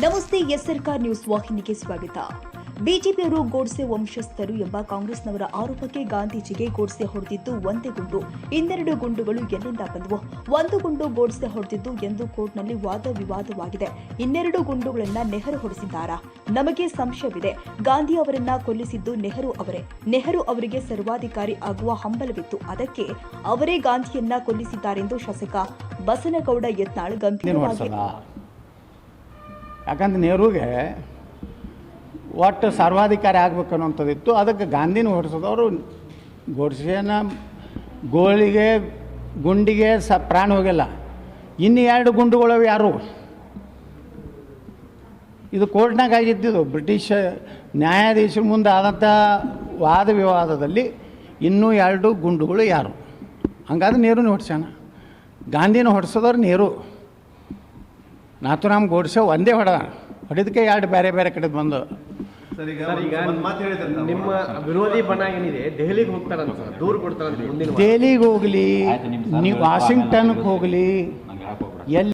ನಮಸ್ತೆ ಎಸ್ ಸರ್ಕಾರ್ ನ್ಯೂಸ್ ವಾಹಿನಿಗೆ ಸ್ವಾಗತ. ಬಿಜೆಪಿಯವರು ಗೋಡ್ಸೆ ವಂಶಸ್ಥರು ಎಂಬ ಕಾಂಗ್ರೆಸ್ನವರ ಆರೋಪಕ್ಕೆ ಗಾಂಧೀಜಿಗೆ ಗೋಡ್ಸೆ ಹೊಡೆದಿದ್ದು ಒಂದೇ ಗುಂಡು. ಇನ್ನೆರಡು ಗುಂಡುಗಳು ಎಲ್ಲಿಂದ ಬಂದವು? ಒಂದು ಗುಂಡು ಗೋಡ್ಸೆ ಹೊಡೆದಿದ್ದು ಎಂದು ಕೋರ್ಟ್ನಲ್ಲಿ ವಾದ ವಿವಾದವಾಗಿದೆ. ಇನ್ನೆರಡು ಗುಂಡುಗಳನ್ನ ನೆಹರು ಹೊಡೆಸಿದ್ದಾರಾ? ನಮಗೆ ಸಂಶಯವಿದೆ. ಗಾಂಧಿ ಅವರನ್ನ ಕೊಲ್ಲಿಸಿದ್ದು ನೆಹರು ಅವರೇ. ನೆಹರು ಅವರಿಗೆ ಸರ್ವಾಧಿಕಾರಿ ಆಗುವ ಹಂಬಲವಿತ್ತು. ಅದಕ್ಕೆ ಅವರೇ ಗಾಂಧಿಯನ್ನ ಕೊಲ್ಲಿಸಿದ್ದಾರೆಂದು ಶಾಸಕ ಬಸನಗೌಡ ಯತ್ನಾಳ್ ಗಂಭೀರವಾಗಿ ಯಾಕಂದ್ರೆ ನೆಹರುಗೆ ಒಟ್ಟು ಸರ್ವಾಧಿಕಾರಿ ಆಗ್ಬೇಕು ಅನ್ನೋಂಥದ್ದಿತ್ತು ಅದಕ್ಕೆ ಗಾಂಧಿನ ಹೊಡಿಸೋದವರು ಗೋಡ್ಸೆನ ಗೋಳಿಗೆ, ಗುಂಡಿಗೆ ಸ ಪ್ರಾಣ ಹೋಗಿಲ್ಲ. ಇನ್ನು ಎರಡು ಗುಂಡುಗಳು ಯಾರು? ಇದು ಕೋರ್ಟ್ನಾಗ ಇದು ಬ್ರಿಟಿಷ್ ನ್ಯಾಯಾಧೀಶರ ಮುಂದೆ ಆದಂಥ ವಾದ ವಿವಾದದಲ್ಲಿ ಇನ್ನೂ ಎರಡು ಗುಂಡುಗಳು ಯಾರು? ಹಂಗಾದ್ರೆ ನೀರು ಹೊಡ್ಸೋಣ ಗಾಂಧಿನ ಹೊಡ್ಸೋದವ್ರು ನೆಹರು. ನಾಥುರಾಮ್ ಗೋಡ್ಸೆ ಒಂದೇ ಹೊಡೆದ ಹೊಡೆದಕ್ಕೆ ಎರಡು ಬೇರೆ ಬೇರೆ ಕಡೆ ಬಂದು. ಸರ್ ಈಗ ಒಂದು ಮಾತು ಹೇಳಿದ್ರೆ ನಿಮ್ಮ ವಿರೋಧಿ ಬಣ ಏನಿದೆ? ದೆಹಲಿಗೆ ಹೋಗ್ತಾರಂತ ದೂರು ಕೊಡ್ತಾರಂತ. ದೆಹಲಿಗೆ ಹೋಗಲಿ ನೀವು ವಾಷಿಂಗ್ಟನ್ಗೆ ಹೋಗಲಿ. ಎಲ್ಲಿ